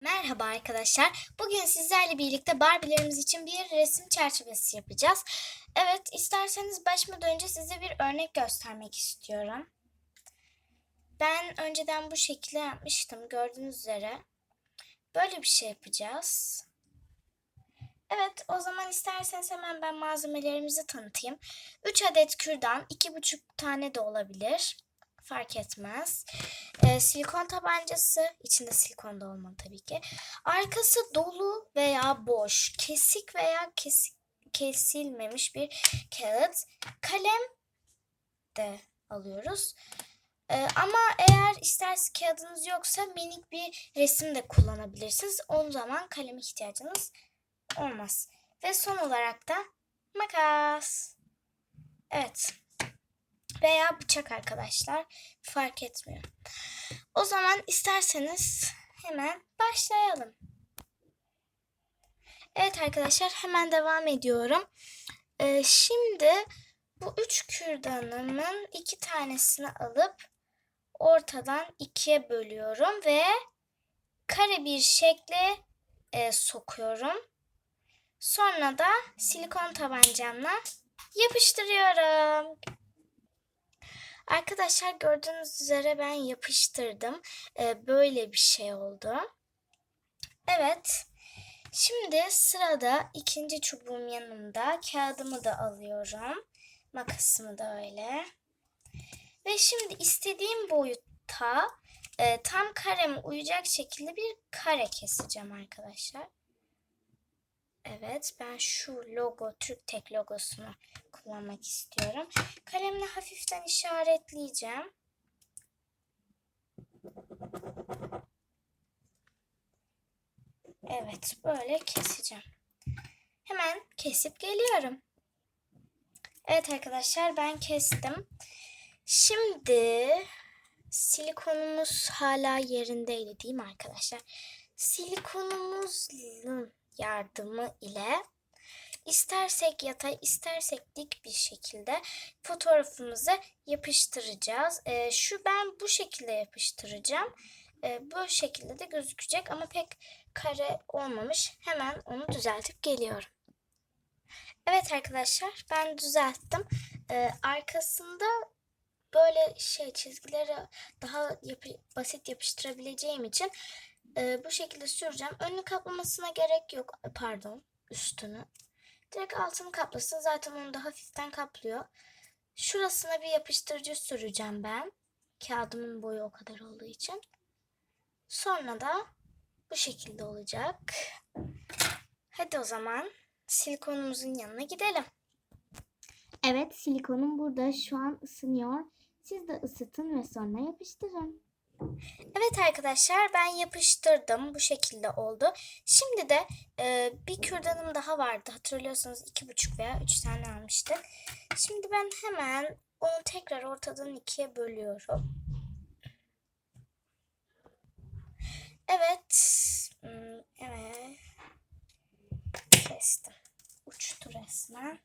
Merhaba arkadaşlar. Bugün sizlerle birlikte Barbie'lerimiz için bir resim çerçevesi yapacağız. Evet, isterseniz başlamadan önce size bir örnek göstermek istiyorum. Ben önceden bu şekilde yapmıştım. Gördüğünüz üzere. Böyle bir şey yapacağız. Evet, o zaman isterseniz hemen ben malzemelerimizi tanıtayım. 3 adet kürdan, 2,5 tane de olabilir. Fark etmez. Ee, silikon tabancası, içinde silikon da olmalı tabii ki. Arkası dolu veya boş, kesik veya kesik, kesilmemiş bir kağıt. Kalem de alıyoruz. Ee, ama eğer isterse kağıdınız yoksa minik bir resim de kullanabilirsiniz. O zaman kaleme ihtiyacınız olmaz. Ve son olarak da makas. Evet. Veya bıçak arkadaşlar. Fark etmiyor. O zaman isterseniz hemen başlayalım. Evet arkadaşlar hemen devam ediyorum. Ee, şimdi bu üç kürdanımın iki tanesini alıp ortadan ikiye bölüyorum ve kare bir şekle e, sokuyorum. Sonra da silikon tabancamla yapıştırıyorum. Arkadaşlar gördüğünüz üzere ben yapıştırdım. Ee, böyle bir şey oldu. Evet. Şimdi sırada ikinci çubuğum yanımda. Kağıdımı da alıyorum. Makasımı da öyle. Ve şimdi istediğim boyutta e, tam kareme uyacak şekilde bir kare keseceğim arkadaşlar. Evet ben şu logo Türk Tek logosunu kullanmak istiyorum. Kalemle hafiften işaretleyeceğim. Evet böyle keseceğim. Hemen kesip geliyorum. Evet arkadaşlar ben kestim. Şimdi silikonumuz hala yerindeydi değil mi arkadaşlar? Silikonumuzun yardımı ile istersek yatay istersek dik bir şekilde fotoğrafımızı yapıştıracağız. Ee, şu ben bu şekilde yapıştıracağım. Ee, bu şekilde de gözükecek ama pek kare olmamış. Hemen onu düzeltip geliyorum. Evet arkadaşlar ben düzelttim. Ee, arkasında böyle şey çizgileri daha yapı, basit yapıştırabileceğim için e, bu şekilde süreceğim. Önünü kaplamasına gerek yok. Pardon üstünü. Direkt altını kaplasın. Zaten onu da hafiften kaplıyor. Şurasına bir yapıştırıcı süreceğim ben. Kağıdımın boyu o kadar olduğu için. Sonra da bu şekilde olacak. Hadi o zaman silikonumuzun yanına gidelim. Evet silikonum burada şu an ısınıyor. Siz de ısıtın ve sonra yapıştırın. Evet arkadaşlar ben yapıştırdım. Bu şekilde oldu. Şimdi de e, bir kürdanım daha vardı. Hatırlıyorsanız iki buçuk veya üç tane almıştık. Şimdi ben hemen onu tekrar ortadan ikiye bölüyorum. Evet. Hmm, Evet. Kestim. Uçtu resmen.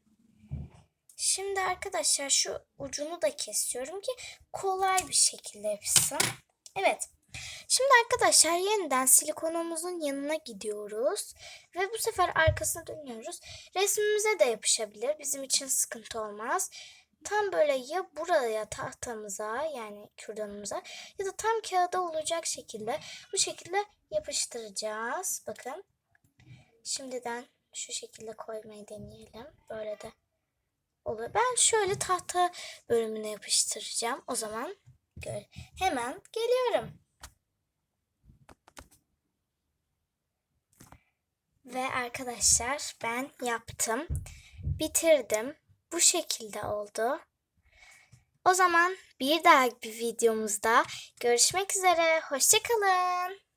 Şimdi arkadaşlar şu ucunu da kesiyorum ki kolay bir şekilde yapışsın. Evet. Şimdi arkadaşlar yeniden silikonumuzun yanına gidiyoruz. Ve bu sefer arkasına dönüyoruz. Resmimize de yapışabilir. Bizim için sıkıntı olmaz. Tam böyle ya buraya tahtamıza yani kürdanımıza ya da tam kağıda olacak şekilde bu şekilde yapıştıracağız. Bakın. Şimdiden şu şekilde koymayı deneyelim. Böyle de olur. Ben şöyle tahta bölümüne yapıştıracağım. O zaman gör. Hemen geliyorum. Ve arkadaşlar ben yaptım. Bitirdim. Bu şekilde oldu. O zaman bir dahaki bir videomuzda görüşmek üzere. Hoşçakalın.